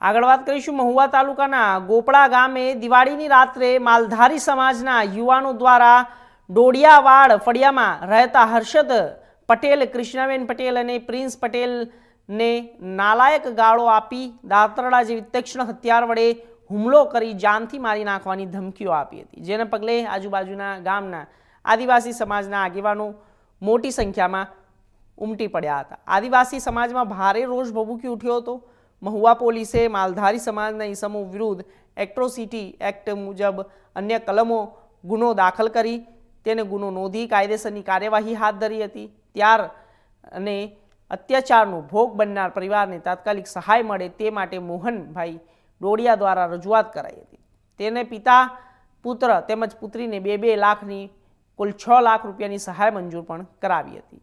આગળ વાત કરીશું મહુવા તાલુકાના ગોપડા ગામે દિવાળીની રાત્રે માલધારી સમાજના યુવાનો દ્વારા ડોડિયાવાડ ફળિયામાં રહેતા હર્ષદ પટેલ, કૃષ્ણાબેન પટેલ અને પ્રિન્સ પટેલને નાલાયક ગાળો આપી દાંતરડા જેવી તીક્ષ્ણ હથિયાર વડે હુમલો કરી જાનથી મારી નાખવાની ધમકીઓ આપી હતી. જેને પગલે આજુબાજુના ગામના આદિવાસી સમાજના આગેવાનો મોટી સંખ્યામાં ઉમટી પડ્યા હતા. આદિવાસી સમાજમાં ભારે રોષ ભભૂકી ઉઠ્યો હતો. મહુવા પોલીસે માલધારી સમાજના ઇસમો વિરુદ્ધ એક્ટ્રોસિટી એક્ટ મુજબ અન્ય કલમો ગુનો દાખલ કરી, તેને ગુનો નોંધી કાયદેસરની કાર્યવાહી હાથ ધરી હતી. ત્યાર અને અત્યાચારનો ભોગ બનનાર પરિવારને તાત્કાલિક સહાય મળે તે માટે મોહનભાઈ ડોડિયા દ્વારા રજૂઆત કરાઈ હતી. તેને પિતા, પુત્ર તેમજ પુત્રીને બે બે લાખની કુલ છ લાખ રૂપિયાની સહાય મંજૂર પણ કરાવી હતી.